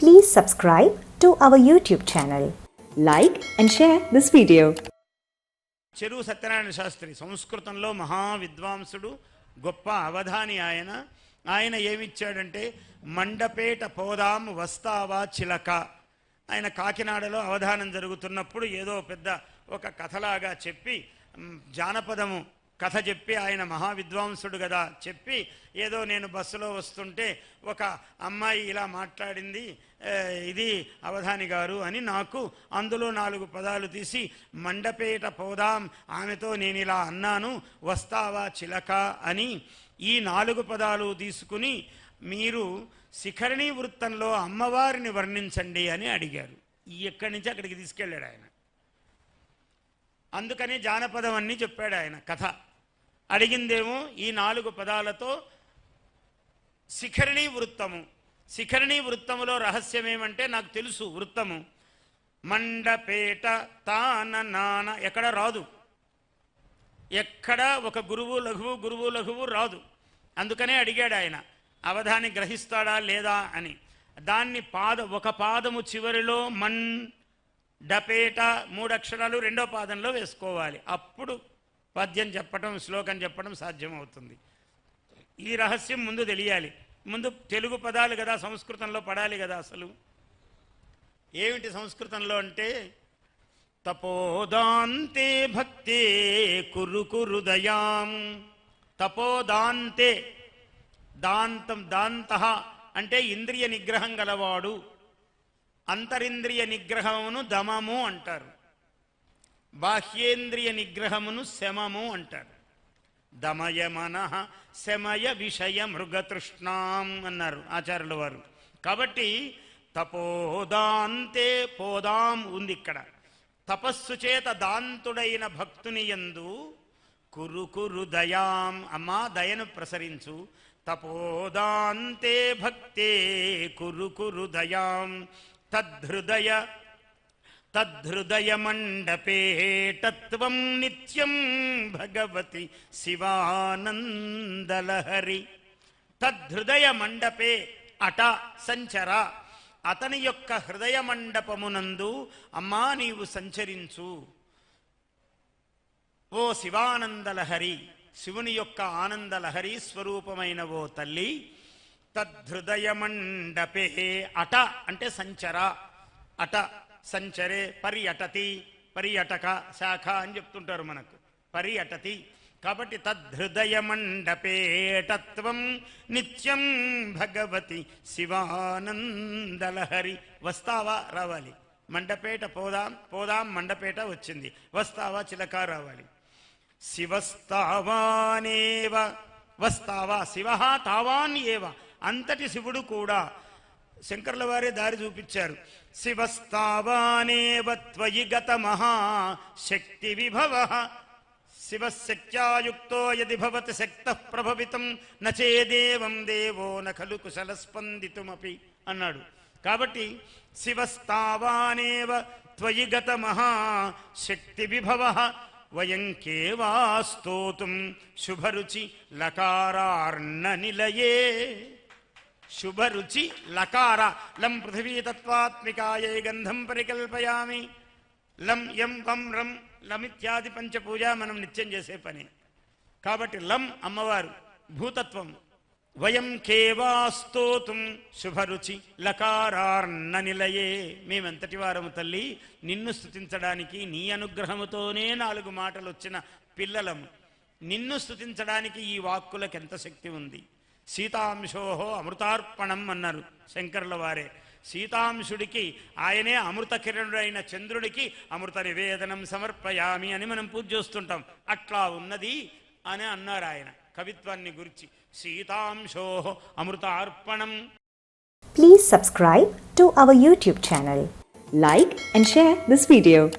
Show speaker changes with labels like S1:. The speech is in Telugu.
S1: Please subscribe to our YouTube channel. Like and share this video.
S2: చెరువు సత్యనారాయణ శాస్త్రి సంస్కృతంలో మహా విద్వాంసుడు గొప్ప అవధాని ఆయన ఆయన ఏమిచ్చాడంటే మండపేట పోదాం వస్తావా చిలక ఆయన కాకినాడలో అవధానం జరుగుతున్నప్పుడు ఏదో పెద్ద ఒక కథలాగా చెప్పి జానపదము కథ చెప్పి ఆయన మహా విద్వాంసుడు కదా చెప్పి ఏదో నేను బస్సులో వస్తుంటే ఒక అమ్మాయి ఇలా మాట్లాడింది ఇది అవధాని గారు అని నాకు అందులో నాలుగు పదాలు తీసి మండపేట పోదాం ఆమెతో నేను ఇలా అన్నాను వస్తావా చిలక అని ఈ నాలుగు పదాలు తీసుకుని మీరు శిఖరణి వృత్తంలో అమ్మవారిని వర్ణించండి అని అడిగారు. ఈ ఎక్కడి నుంచి అక్కడికి తీసుకెళ్ళాడు ఆయన. అందుకని జానపదం అన్నీ చెప్పాడు ఆయన కథ. అడిగిందేమో ఈ నాలుగు పదాలతో శిఖరిణీ వృత్తము. శిఖరిణీ వృత్తములో రహస్యం ఏమంటే నాకు తెలుసు వృత్తము. మండపేట తాన నాన ఎక్కడ రాదు. ఎక్కడ ఒక గురువు లఘువు గురువు లఘువు రాదు. అందుకనే అడిగాడు ఆయన అవధాని గ్రహిస్తాడా లేదా అని. దాన్ని పాద ఒక పాదము చివరిలో మన్ డపేట మూడు అక్షరాలు రెండో పాదంలో వేసుకోవాలి. అప్పుడు పద్యం చెప్పడం శ్లోకం చెప్పడం సాధ్యమవుతుంది. ఈ రహస్యం ముందు తెలియాలి. ముందు తెలుగు పదాలు కదా సంస్కృతంలో పడాలి కదా అసలు. ఏమిటి సంస్కృతంలో అంటే తపోదాంతే భక్తే కురు తపోదాంతే దాంతం దాంత అంటే ఇంద్రియ నిగ్రహం గలవాడు. అంతరింద్రియ నిగ్రహమును దమము అంటారు. బాహ్యేంద్రియ నిగ్రహమును శమము అంటారు. దమయ మనః శమయ విషయ మృగతృష్ణాం అన్నారు ఆచార్యుల వారు. కాబట్టి తపోదాంతే పోదాం ఉంది ఇక్కడ. తపస్సు చేత దాంతుడైన భక్తుని యందు కురు కురు దయాం అమ్మా దయను ప్రసరించు. తపోదాంతే భక్తే కురు కురు దయాం తద్ధృదయమండపే తత్వం నిత్యం భగవతి శివానందలహరి. తద్ధృదయ మండపే అట సంచర. అతని యొక్క హృదయ మండపమునందు అమ్మా నీవు సంచరించు. ఓ శివానందలహరి శివుని యొక్క ఆనందలహరి స్వరూపమైన ఓ తల్లి తద్ధృదయ మండపే అట అంటే సంచర. అట సంచరే పర్యటతి పర్యటక శాఖ అని చెప్తుంటారు మనకు. పర్యటతి. కాబట్టి తద్ధృదయ నిత్యం భగవతి శివానందలహరి. వస్తావా? రావాలి. మండపేట పోదాం పోదాం మండపేట వచ్చింది. వస్తావా? చిలక రావాలి. శివస్తావానేవ. వస్తావా? శివ తావాన్ ఏవ అంతటి శివుడు కూడా శంకర్ల వారే దారి చూపించారు. శివస్తావానేవత్వయి గత మహా శక్తి విభవ. శివశక్త్యాయుక్తో యది భవతి శక్త ప్రభవితం నచేదేవం దేవో నఖలు కుశల స్పందితుమపి అన్నాడు. కాబట్టి శివస్తావానేవ త్వయి గత మహా శక్తి విభవ. వయం కేవా శుభరుచి లకారార్ణ నిలయే. శుభరుచి లకార లం పృథివీతత్వాత్మికాయే గంధం పరికల్పయామి. లం యం వం రం లమిత్యాది పంచపూజ మనం నిత్యం చేసే పని. కాబట్టి లం అమ్మవారు భూతత్వం. వయం కేవాస్తోతుం శుభరుచి లకారార్ణ నిలయే మేమెంతటి వారము తల్లి నిన్ను స్థుతించడానికి నీ అనుగ్రహముతోనే నాలుగు మాటలు వచ్చిన పిల్లలము. నిన్ను స్థుతించడానికి ఈ వాక్కులకు ఎంత శక్తి ఉంది? సీతాంశోహో అమృతార్పణం అన్నారు శంకర్ల వారే. సీతాంశుడికి ఆయనే అమృత కిరణుడైన చంద్రుడికి అమృత నివేదనం సమర్పయామి అని మనం పూజ చేస్తుంటాం. అట్లా ఉన్నది అని అన్నారు ఆయన కవిత్వాన్ని గురించి. సీతాంశో అమృతార్పణం.
S1: Please subscribe to our YouTube channel like and share this video